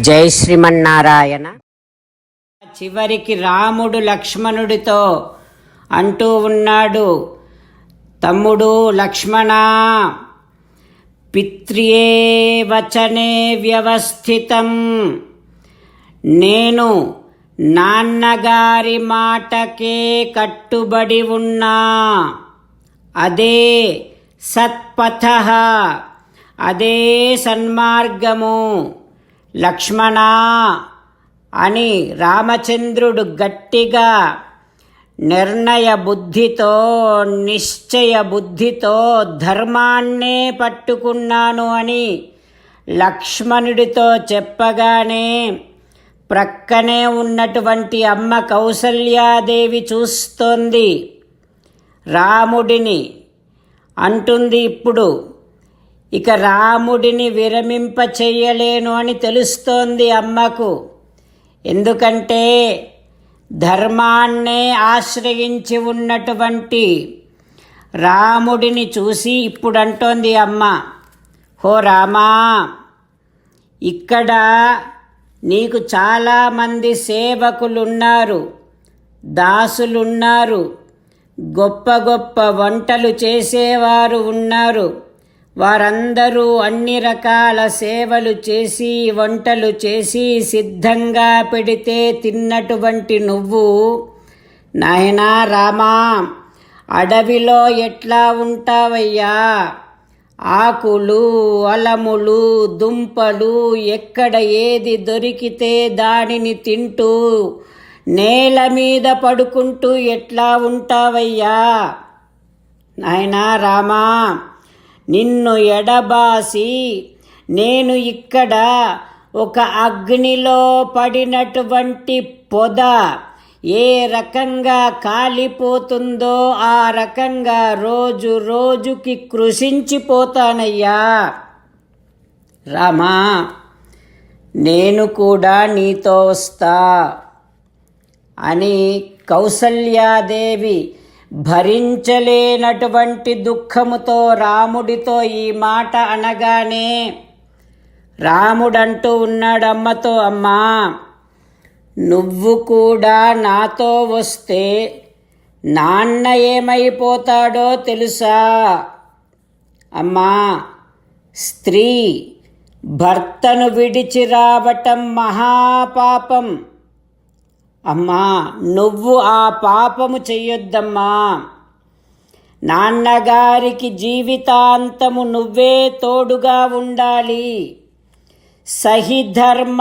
జై శ్రీమన్నారాయణ. చివరికి రాముడు లక్ష్మణుడితో అంటూ ఉన్నాడు తమ్ముడు లక్ష్మణ పిత్రియే వచనే వ్యవస్థితం. నేను నాన్నగారి మాటకే కట్టుబడి ఉన్నా అదే సత్పథ అదే సన్మార్గము. లక్ష్మణా అని రామచంద్రుడు గట్టిగా నిర్ణయ బుద్ధితో నిశ్చయ బుద్ధితో ధర్మాన్నే పట్టుకున్నాను అని లక్ష్మణుడితో చెప్పగానే ప్రక్కనే ఉన్నటువంటి అమ్మ కౌసల్యాదేవి చూస్తోంది. రాముడిని అంటుంది ఇప్పుడు ఇక రాముడిని విరమింప చెయ్యలేను అని తెలుస్తోంది అమ్మకు. ఎందుకంటే ధర్మాన్నే ఆశ్రయించి ఉన్నటువంటి రాముడిని చూసి ఇప్పుడు అంటోంది అమ్మ. హో రామా ఇక్కడ నీకు చాలామంది సేవకులున్నారు దాసులున్నారు గొప్ప గొప్ప వంటలు చేసేవారు ఉన్నారు. వారందరూ అన్ని రకాల సేవలు చేసి వంటలు చేసి సిద్ధంగా పెడితే తిన్నటువంటి నువ్వు. నాయనా రామా అడవిలో ఎట్లా ఉంటావయ్యా? ఆకులు అలములు దుంపలు ఎక్కడ ఏది దొరికితే దానిని తింటూ నేల మీద పడుకుంటూ ఎట్లా ఉంటావయ్యా? నాయనా రామా నిన్ను ఎడబాసి నేను ఇక్కడ ఒక అగ్నిలో పడినటువంటి పొద ఏ రకంగా కాలిపోతుందో ఆ రకంగా రోజు రోజుకి కృషించిపోతానయ్యా రామా నేను కూడా నీతో వస్తా అని కౌసల్యాదేవి భరించలేనటువంటి దుఃఖముతో రాముడితో ఈ మాట అనగానే రాముడంటూ ఉన్నాడు అమ్మతో అమ్మా నువ్వు కూడా నాతో వస్తే నాన్న ఏమైపోతాడో తెలుసా? అమ్మా స్త్రీ భర్తను విడిచి రావటం మహాపాపం. అమ్మా నువ్వు ఆ పాపము చెయ్యొద్దమ్మా. నాన్నగారికి జీవితాంతము నువ్వే తోడుగా ఉండాలి. సహిధర్మ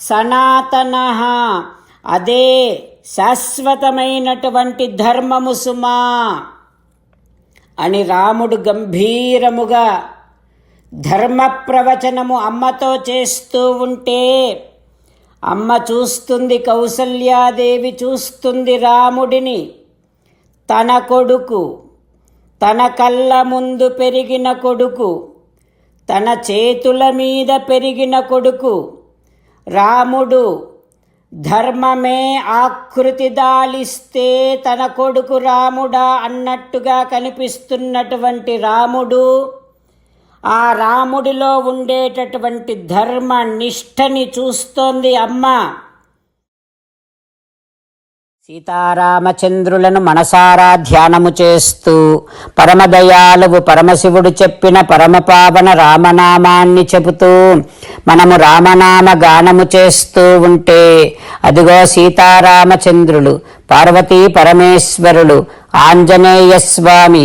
సనాతన అదే శాశ్వతమైనటువంటి ధర్మము సుమా అని రాముడు గంభీరముగా ధర్మ ప్రవచనము అమ్మతో చేస్తూ ఉంటే అమ్మ చూస్తుంది కౌసల్యాదేవి చూస్తుంది రాముడిని. తన కొడుకు తన కళ్ళ ముందు పెరిగిన కొడుకు తన చేతుల మీద పెరిగిన కొడుకు. రాముడు ధర్మమే ఆకృతి దాలిస్తే తన కొడుకు రాముడా అన్నట్టుగా కనిపిస్తున్నటువంటి రాముడు ఆ రాముడిలో ఉండేటటువంటి ధర్మ నిష్టని చూస్తోంది అమ్మ. సీతారామచంద్రులను మనసారా ధ్యానము చేస్తూ పరమదయాలువు పరమశివుడు చెప్పిన పరమపావన రామనామాన్ని చెబుతూ మనము రామనామ గానము చేస్తూ ఉంటే అదిగో సీతారామచంద్రులు పార్వతీ పరమేశ్వరులు ఆంజనేయ స్వామి